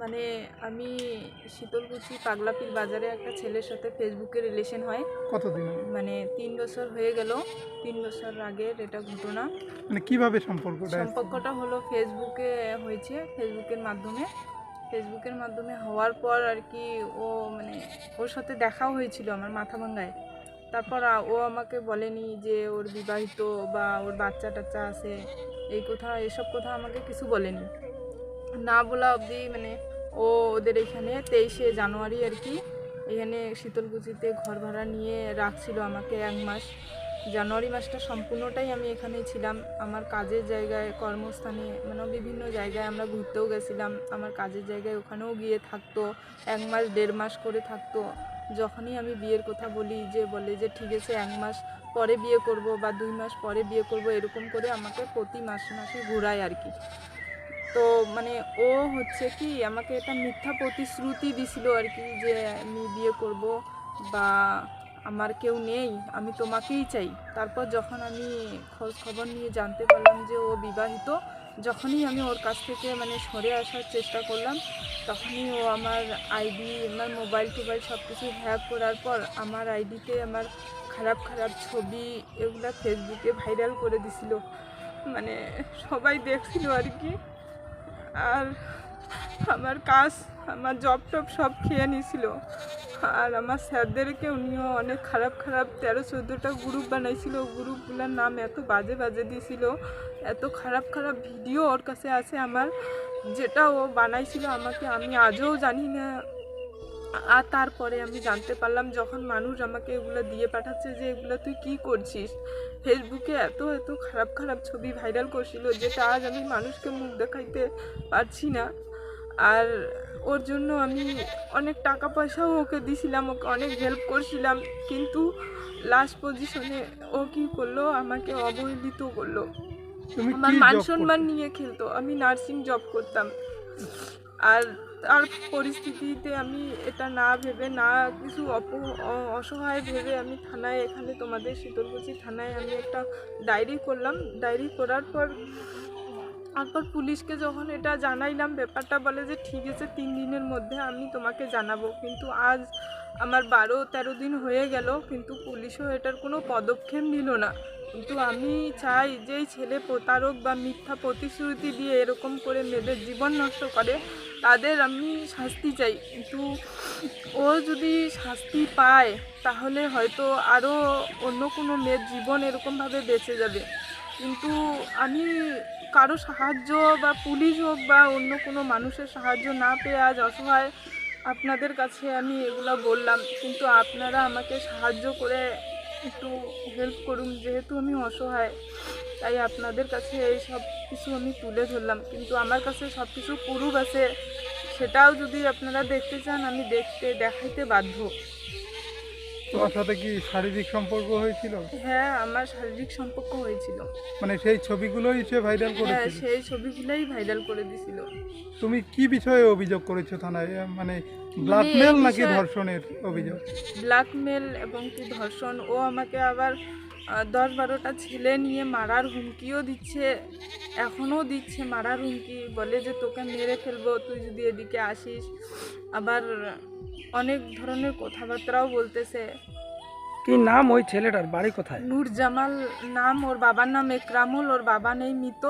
মানে আমি শীতলকুচি পাগলাপির বাজারে একটা ছেলের সাথে ফেসবুকে রিলেশন হয়। কতদিন মানে তিন বছর হয়ে গেল। তিন বছর আগের এটা ঘটনা। মানে কীভাবে সম্পর্কটা সম্পর্কটা হলো ফেসবুকে হয়েছে। ফেসবুকের মাধ্যমে। ফেসবুকের মাধ্যমে হওয়ার পর আর কি ও মানে ওর সাথে দেখাও হয়েছিল আমার মাথা ভাঙ্গায়। তারপর ও আমাকে বলেনি যে ওর বিবাহিত বা ওর বাচ্চা টাচ্চা আছে। এই কথা এসব কথা আমাকে কিছু বলেনি। না বলা অবধি মানে ও ওদের এখানে তেইশে জানুয়ারি আর কি। এখানে শীতলকুচিতে ঘর ভাড়া নিয়ে রাখছিল আমাকে এক মাস। জানুয়ারি মাসটা সম্পূর্ণটাই আমি এখানেই ছিলাম। আমার কাজের জায়গায়, কর্মস্থানে মানে বিভিন্ন জায়গায় আমরা ঘুরতেও গেছিলাম। আমার কাজের জায়গায় ওখানেও গিয়ে থাকতো, এক মাস, দেড় মাস করে থাকতো। যখনই আমি বিয়ের কথা বলি যে, বলে যে, ঠিক আছে, এক মাস পরে বিয়ে করব বা দুই মাস পরে বিয়ে করব, এরকম করে আমাকে প্রতি মাসে মাসে ঘুরায় আর কি। তো মানে ও হচ্ছে কি আমাকে একটা মিথ্যা প্রতিশ্রুতি দিছিল আর কি যে আমি বিয়ে করব বা আমার কেউ নেই, আমি তোমাকেই চাই। তারপর যখন আমি খোঁজ খবর নিয়ে জানতে পারলাম যে ও বিবাহিত, যখনই আমি ওর কাছ থেকে মানে সরে আসার চেষ্টা করলাম, তখনই ও আমার আইডি, আমার মোবাইল টোবাইল সব কিছু হ্যাক করার পর আমার আইডিতে আমার খারাপ খারাপ ছবি এগুলা ফেসবুকে ভাইরাল করে দিছিল। মানে সবাই দেখছিল আর কি। আর আমার কাজ, আমার জব টব সব খেয়ে নিয়েছিল। আর আমার স্যারদেরকে উনিও অনেক খারাপ খারাপ তেরো চোদ্দোটা গ্রুপ বানাইছিল। গ্রুপগুলোর নাম এত বাজে বাজে দিয়েছিল। এত খারাপ খারাপ ভিডিও ওর কাছে আছে আমার। যেটা ও বানাইছিল আমাকে, আমি আজও জানি না আর তারপরে আমি জানতে পারলাম যখন মানুষ আমাকে এগুলো দিয়ে পাঠাচ্ছে যে এগুলো তুই কি করছিস? ফেসবুকে এত এত খারাপ খারাপ ছবি ভাইরাল করছিল যেটা আজ আমি মানুষকে মুখ দেখাইতে পারছি না। আর ওর জন্য আমি অনেক টাকা পয়সাও ওকে দিছিলাম ওকে অনেক হেল্প করছিলাম কিন্তু লাস্ট পজিশনে ও কি করল? আমাকে অবহেলিত করল। আমার মান সম্মান নিয়ে খেলতো। আমি নার্সিং জব করতাম। আর তার পরিস্থিতিতে আমি এটা না ভেবে, না কিছু অপ অসহায় ভেবে আমি থানায় এখানে তোমাদের শীতলকুচি থানায় আমি একটা ডায়েরি করলাম। ডায়েরি করার পর, তারপর পুলিশকে যখন এটা জানাইলাম, ব্যাপারটা বলে যে ঠিক আছে, তিন দিনের মধ্যে আমি তোমাকে জানাব। কিন্তু আজ আমার বারো তেরো দিন হয়ে গেল, কিন্তু পুলিশও এটার কোনো পদক্ষেপ নিল না। কিন্তু আমি চাই যে এই ছেলে প্রতারক বা মিথ্যা প্রতিশ্রুতি দিয়ে এরকম করে মেয়েদের জীবন নষ্ট করে। তাদের আমি শাস্তি চাই। কিন্তু ও যদি শাস্তি পায়, তাহলে হয়তো আরও অন্য কোনো মেয়ের জীবন এরকমভাবে বেঁচে যাবে। কিন্তু আমি কারও সাহায্য বা পুলিশ হোক বা অন্য কোনো মানুষের সাহায্য না পেয়ে আজ অসহায় আপনাদের কাছে আমি এগুলো বললাম। কিন্তু আপনারা আমাকে সাহায্য করে একটু হেল্প করুন, যেহেতু আমি অসহায়। তাই আপনাদের কাছে এই সব কিছু আমি তুলে ধরলাম। কিন্তু আমার কাছে সব কিছু প্রুফ আছে সেটাও যদি আপনারা দেখতে চান আমি দেখতে দেখাইতে বাধ্য। তোমার সাথে কি শারীরিক সম্পর্ক হয়েছিল? হ্যাঁ আমার শারীরিক সম্পর্ক হয়েছিল। মানে সেই ছবিগুলোই সে ভাইরাল হ্যাঁ সেই ছবিগুলোই ভাইরাল করে দিছিল তুমি কি বিষয়ে অভিযোগ করেছ থানায়? মানে ব্ল্যাকমেল নাকি ধর্ষণের অভিযোগ? ব্ল্যাকমেল এবং কি ধর্ষণ? ও আমাকে আবার দশ বারোটা ছেলে নিয়ে মারার হুমকিও দিচ্ছে এখনও দিচ্ছে মারার হুমকি বলে যে তোকে মেরে ফেলব তুই যদি এদিকে আসিস। আবার অনেক ধরনের কথাবার্তাও বলতেছে। কি নাম ওই ছেলেটার? বাড়ি কোথায়? নূর জামাল নাম ওর বাবার নাম একরামুল ওর বাবা নেই মৃত।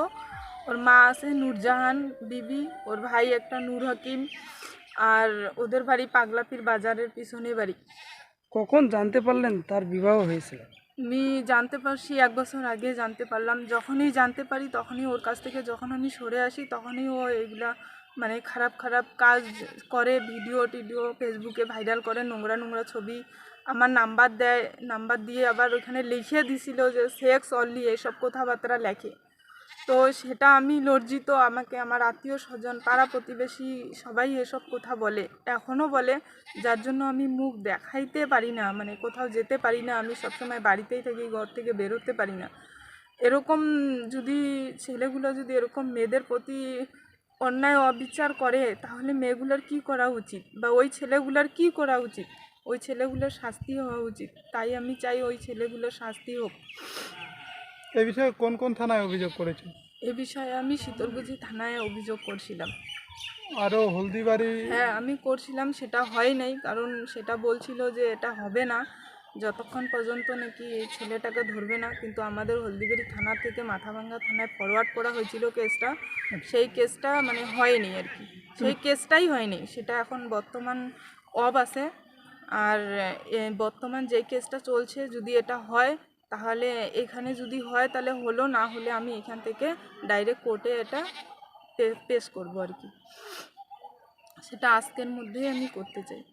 ওর মা আছে নূরজাহান বিবি ওর ভাই একটা নূর হাকিম আর ওদের বাড়ি পাগলাপির বাজারের পিছনে বাড়ি। কখন জানতে পারলেন তার বিবাহ হয়েছিল? আমি জানতে পারছি, এক বছর আগে জানতে পারলাম। যখনই জানতে পারি, তখনই ওর কাছ থেকে যখন আমি সরে আসি, তখনই ও এইগুলা মানে খারাপ খারাপ কাজ করে, ভিডিও টিডিও ফেসবুকে ভাইরাল করে, নোংরা নোংরা ছবি আমার নাম্বার দেয়, নাম্বার দিয়ে আবার ওখানে লিখিয়ে দিছিল যে সেক্স অনলি এইসব কথাবার্তা লেখে। তো সেটা আমি লজ্জিত, আমাকে আমার আত্মীয় স্বজন, পাড়া প্রতিবেশী সবাই এসব কথা বলে। এখনও বলে, যার জন্য আমি মুখ দেখাইতে পারি না মানে কোথাও যেতে পারি না, আমি সবসময় বাড়িতেই থাকি, ঘর থেকে বেরোতে পারি না। এরকম যদি ছেলেগুলো যদি এরকম মেয়েদের প্রতি অন্যায়, অবিচার করে, তাহলে মেয়েগুলোর কি করা উচিত? বা ওই ছেলেগুলোর কি করা উচিত? ওই ছেলেগুলোর শাস্তি হওয়া উচিত। তাই আমি চাই ওই ছেলেগুলোর শাস্তি হোক। এই বিষয়ে কোন কোন থানায় অভিযোগ করেছ এ বিষয়ে আমি শীতলকুচি থানায় অভিযোগ করছিলাম। আরও হলদিবাড়ি? হ্যাঁ আমি করছিলাম সেটা হয় নাই কারণ সেটা বলছিল যে এটা হবে না। যতক্ষণ পর্যন্ত নাকি এই ছেলেটাকে ধরবে না কিন্তু আমাদের হলদিবাড়ি থানা থেকে মাথাভাঙ্গা থানায় ফরওয়ার্ড করা হয়েছিল কেসটা। সেই কেসটা মানে হয়নি আর কি। সেই কেসটাই হয়নি সেটা এখন বর্তমান অব আছে। আর বর্তমান যে কেসটা চলছে যদি এটা হয় তাহলে এখানে যদি হয় তাহলে হলো, না হলে আমি এখান থেকে ডাইরেক্ট কোর্টে এটা পেশ করব আর কি। সেটা আজকের মধ্যেই আমি করতে চাই।